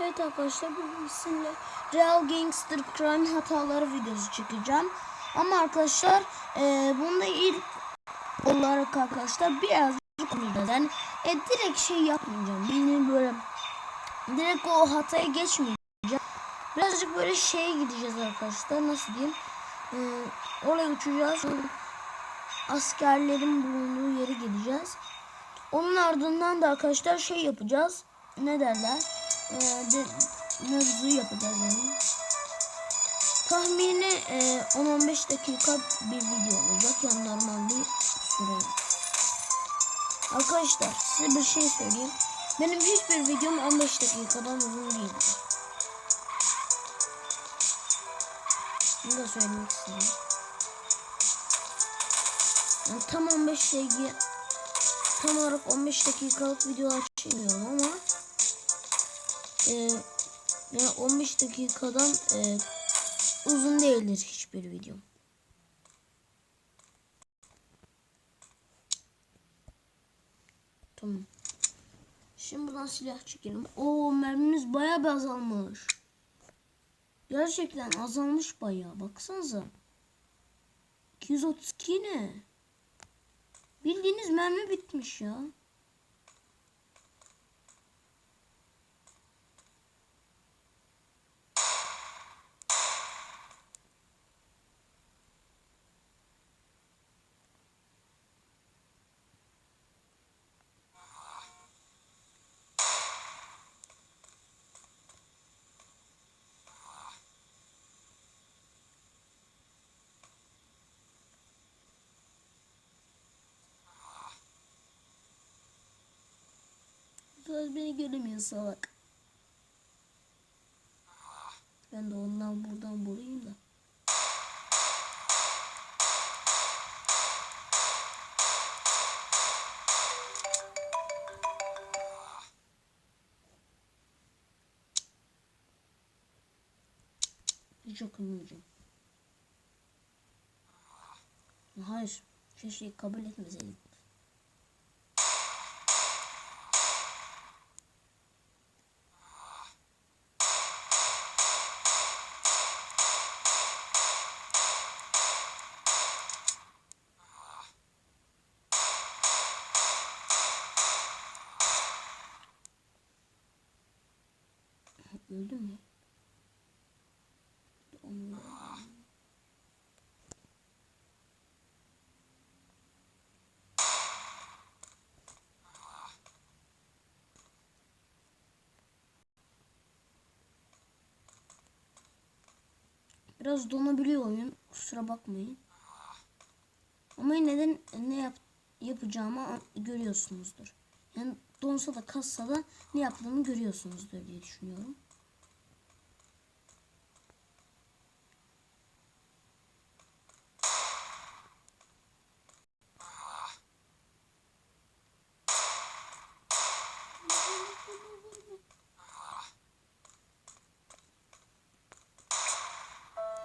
Evet arkadaşlar bugün sizinle Real Gangster Crime hataları videosu çekeceğim. Ama arkadaşlar e, bunda ilk olarak arkadaşlar birazcık konuşacağız. Yani e, direkt şey yapmayacağım. Bildiğin böyle direkt o hataya geçmeyeceğim. Birazcık böyle şeye gideceğiz arkadaşlar. Nasıl diyeyim? E, oraya uçacağız. Askerlerin bulunduğu yere gideceğiz. Onun ardından da arkadaşlar şey yapacağız. Ne derler? Ee, de, mevzu yapacağız yani. Tahmini e, 10-15 dakika bir video olacak. Yani normal bir süre. Arkadaşlar size bir şey söyleyeyim. Benim hiçbir videom 15 dakikadan uzun değildir. Bunu da söylemek istedim. Yani tam 15 dakika tam olarak 15 dakikalık videolar çekmiyorum ama e, yani 15 dakikadan e, uzun değildir hiçbir videom. Tamam. Şimdi buradan silah çekelim. Oo mermimiz bayağı bir azalmış. Gerçekten azalmış bayağı. Baksanıza. 232 ne? Bildiğiniz mermi bitmiş ya. Söz beni göremiyor salak. Ben de ondan buradan bulayım da. Hiç okumayacağım. Hayır. Keşke kabul etmeseydim. Biraz donabiliyor oyun. Kusura bakmayın. Ama neden ne yap, yapacağımı görüyorsunuzdur. Yani donsa da kassa da ne yaptığımı görüyorsunuzdur diye düşünüyorum.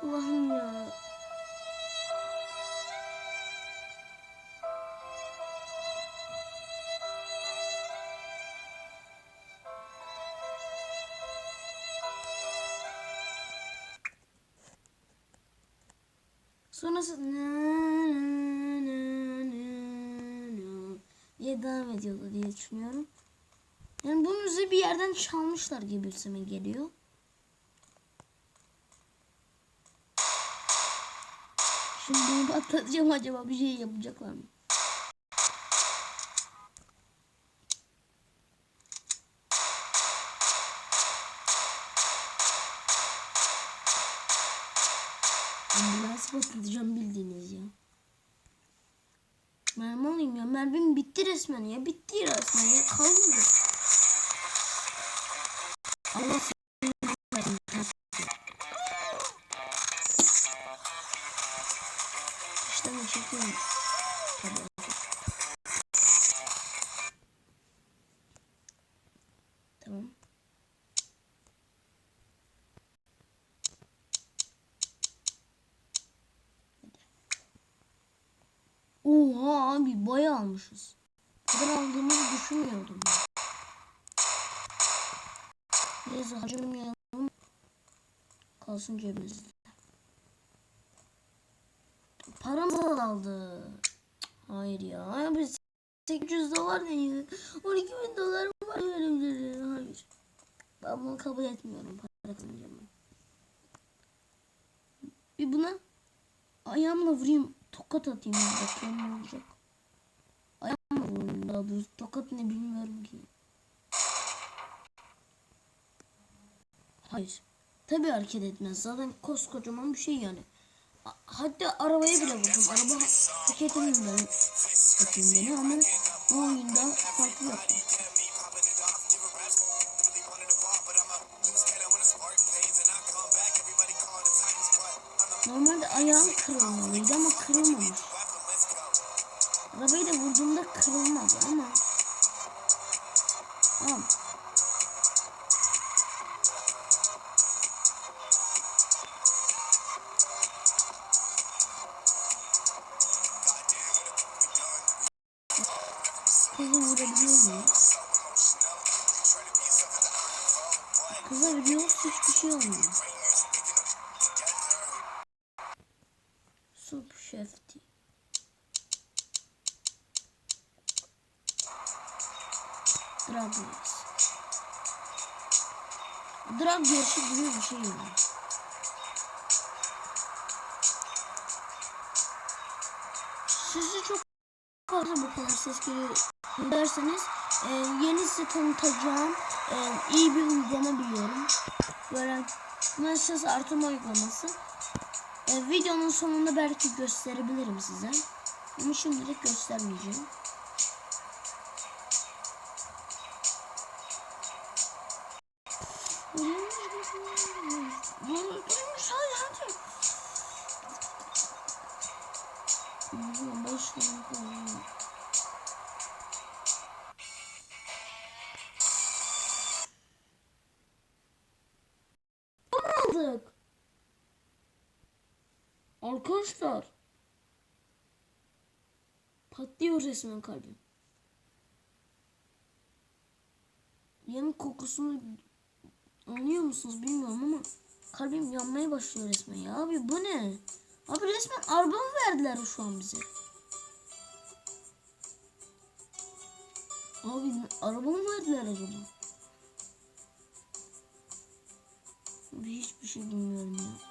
Allah'ım ya. Sonrası diye devam ediyordu diye düşünüyorum. Yani bu müziği bir yerden çalmışlar gibi üstüme geliyor. Patlatacağım acaba bir şey yapacaklar mı? Ambulans patlatacağım bildiğiniz ya. Mermi alayım ya. Mermim bitti resmen ya. Bitti resmen ya. Kalmadı. Oha abi bayağı almışız. Bu kadar aldığımızı düşünmüyordum. Neyse harcamayalım. Kalsın cebimizde. Paramız azaldı. Hayır ya. Abi 800 dolar ya? 12 bin dolar mı var elimde? Hayır. Ben bunu kabul etmiyorum. Para kazanacağım. Bir buna ayağımla vurayım. Tokat atayım. Bakayım ne olacak. Vurayım. Daha doğrusu tokat ne bilmiyorum ki. Hayır. Tabii hareket etmez. Zaten koskocaman bir şey yani. Hatta arabaya bile vurdum. Araba hareket etmiyor. Bakayım beni ama bu oyunda Kızı vurabiliyor muyum? Kıza vuruyoruz hiçbir şey olmuyor. Sup şefti. Drag Race. Drag yarışı gibi bir şey yani. Sizi çok derseniz e, yeni size tanıtacağım e, iyi bir uygulama biliyorum. Böyle mesaj artırma uygulaması. E, videonun sonunda belki gösterebilirim size. Ama şimdilik göstermeyeceğim. Hadi hadi. Arkadaşlar. Patlıyor resmen kalbim. Yemin kokusunu anlıyor musunuz bilmiyorum ama kalbim yanmaya başlıyor resmen ya. Abi bu ne? Abi resmen araba mı verdiler şu an bize? Abi araba mı verdiler acaba? Abi hiçbir şey bilmiyorum ya.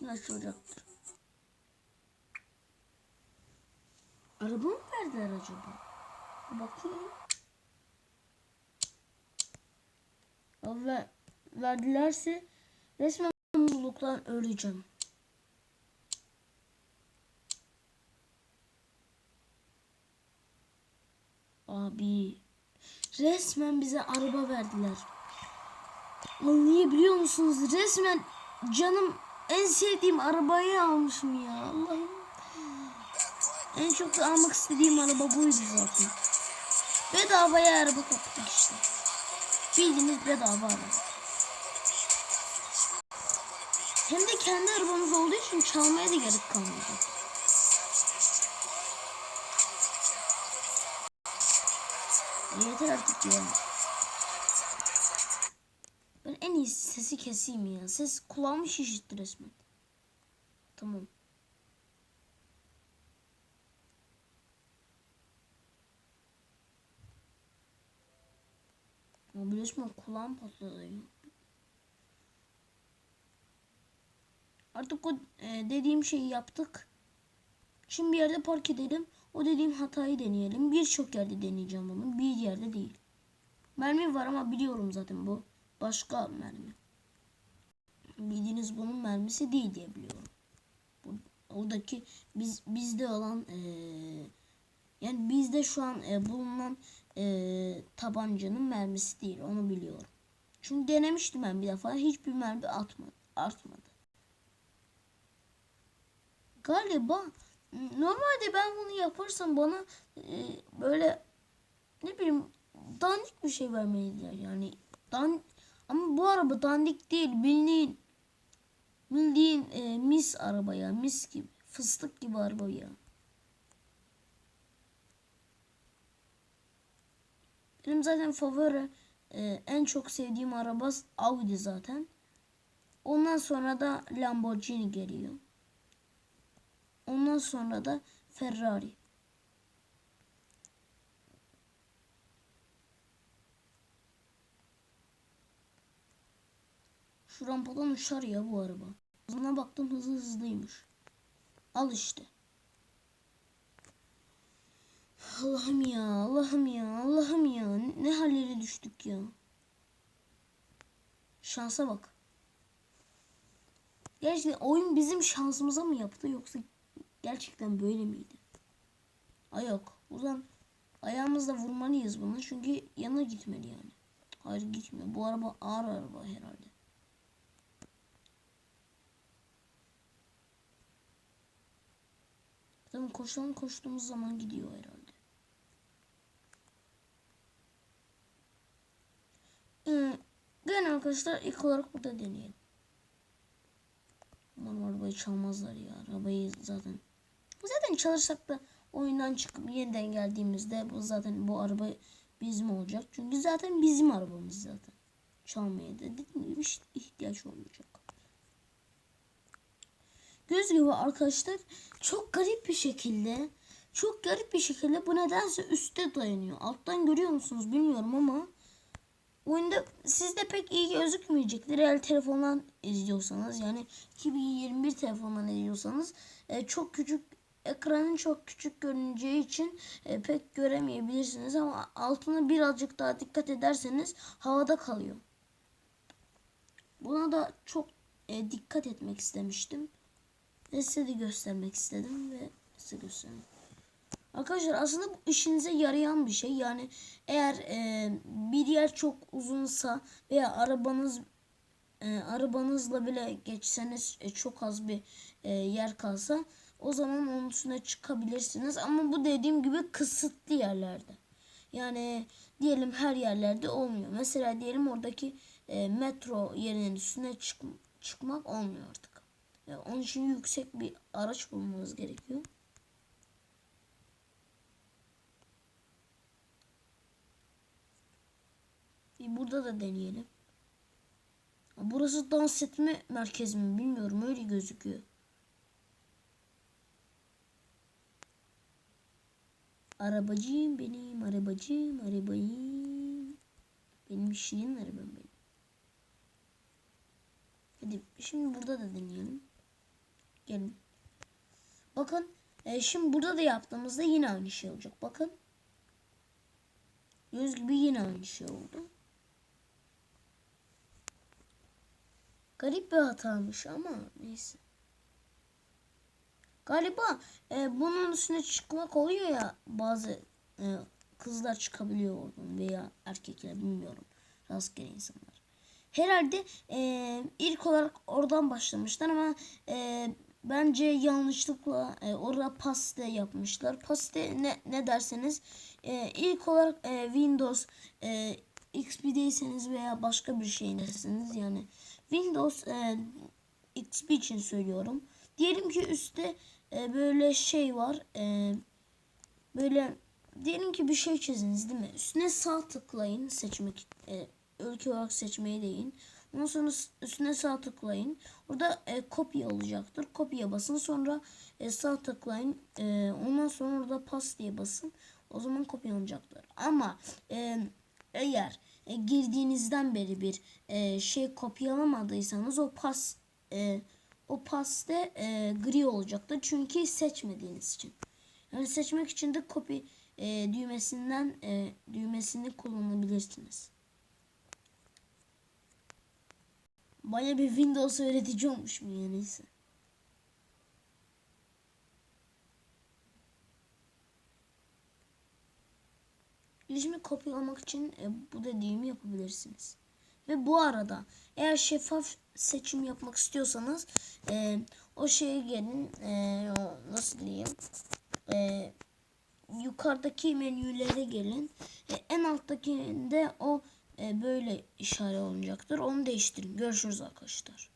Şimdi açılacaktır. Araba mı verdiler acaba? Bakayım. Ver- verdilerse resmen mutluluktan öleceğim. Abi resmen bize araba verdiler. Anlayabiliyor musunuz? Resmen canım en sevdiğim arabayı almışım ya. Allah'ım. En çok da almak istediğim araba buydu zaten. Bedavaya araba kaptık işte. Bildiğiniz bedava araba. Hem de kendi arabamız olduğu için çalmaya da gerek kalmayacak. Yeter artık ya. İyisi sesi keseyim ya. Ses kulağımı şişirtti resmen. Tamam. Abi resmen kulağım patladı. Artık o e, dediğim şeyi yaptık. Şimdi bir yerde park edelim. O dediğim hatayı deneyelim. Birçok yerde deneyeceğim bunu. Bir yerde değil. Mermi var ama biliyorum zaten bu. Başka mermi. Bildiğiniz bunun mermisi değil diye biliyorum. Bu, oradaki biz bizde olan eee, yani bizde şu an e, bulunan e, tabancanın mermisi değil. Onu biliyorum. Çünkü denemiştim ben bir defa. Hiçbir mermi atmadı, artmadı. Galiba normalde ben bunu yaparsam bana e, böyle ne bileyim dandik bir şey vermeliler yani dan ama bu araba dandik değil bildiğin Bildiğin e, mis araba ya. Mis gibi. Fıstık gibi araba ya. Benim zaten favori e, en çok sevdiğim araba Audi zaten. Ondan sonra da Lamborghini geliyor. Ondan sonra da Ferrari. Şu rampadan uçar ya bu araba. Hızına baktım hızlı hızlıymış. Al işte. Allah'ım ya, Allah'ım ya, Allah'ım ya. Ne hallere düştük ya. Şansa bak. Gerçekten oyun bizim şansımıza mı yaptı yoksa gerçekten böyle miydi? Ay yok. Zaman ayağımızla vurmalıyız bunu çünkü yana gitmeli yani. Hayır gitmiyor. Bu araba ağır araba herhalde. Tamam koşalım koştuğumuz zaman gidiyor herhalde. Ee, gene arkadaşlar ilk olarak burada deneyelim. Umarım arabayı çalmazlar ya. Arabayı zaten zaten çalışsak da oyundan çıkıp yeniden geldiğimizde bu zaten bu araba bizim olacak. Çünkü zaten bizim arabamız zaten. Çalmaya da dediğim gibi hiç ihtiyaç olmayacak. Göz gibi arkadaşlar çok garip bir şekilde çok garip bir şekilde bu nedense üstte dayanıyor. Alttan görüyor musunuz bilmiyorum ama oyunda sizde pek iyi gözükmeyecektir. Eğer telefondan izliyorsanız yani 2021 telefondan izliyorsanız e, çok küçük ekranın çok küçük görüneceği için e, pek göremeyebilirsiniz ama altına birazcık daha dikkat ederseniz havada kalıyor. Buna da çok e, dikkat etmek istemiştim. Size de göstermek istedim ve size gösterdim. Arkadaşlar aslında bu işinize yarayan bir şey. Yani eğer e, bir yer çok uzunsa veya arabanız e, arabanızla bile geçseniz e, çok az bir e, yer kalsa o zaman onun üstüne çıkabilirsiniz. Ama bu dediğim gibi kısıtlı yerlerde. Yani diyelim her yerlerde olmuyor. Mesela diyelim oradaki e, metro yerinin üstüne çık çıkmak olmuyor artık. Yani onun için yüksek bir araç bulmanız gerekiyor. Bir burada da deneyelim. Burası dans etme merkezi mi bilmiyorum öyle gözüküyor. Arabacıyım benim arabacıyım arabayım. Benim şirin arabam benim. Hadi şimdi burada da deneyelim. Gelin. Bakın e, şimdi burada da yaptığımızda yine aynı şey olacak. Bakın. Göz gibi yine aynı şey oldu. Garip bir hatamış ama neyse. Galiba e, bunun üstüne çıkmak oluyor ya bazı e, kızlar çıkabiliyor oradan veya erkekler bilmiyorum. Rastgele insanlar. Herhalde e, ilk olarak oradan başlamışlar ama e, bence yanlışlıkla e, orada paste yapmışlar. Paste ne, ne derseniz e, ilk olarak e, Windows e, XP'deyseniz veya başka bir şeydesiniz yani Windows e, XP için söylüyorum. Diyelim ki üstte e, böyle şey var. E, böyle diyelim ki bir şey çiziniz değil mi? Üstüne sağ tıklayın seçmek e, ülke olarak seçmeye değin. Ondan sonra üstüne sağ tıklayın. Orada e, kopya olacaktır. Kopya basın. Sonra e, sağ tıklayın. E, ondan sonra orada pas diye basın. O zaman kopyalanacaktır. Ama e, eğer e, girdiğinizden beri bir e, şey kopyalamadıysanız o pas e, o paste e, gri olacaktır. Çünkü seçmediğiniz için. Yani seçmek için de copy e, düğmesinden e, düğmesini kullanabilirsiniz. Baya bir Windows öğretici olmuş mu ya neyse. İlişimi kopyalamak için e, bu dediğimi yapabilirsiniz. Ve bu arada eğer şeffaf seçim yapmak istiyorsanız e, o şeye gelin e, nasıl diyeyim e, yukarıdaki menülere gelin e, en alttakinde o böyle işaret olacaktır onu değiştirin. Görüşürüz arkadaşlar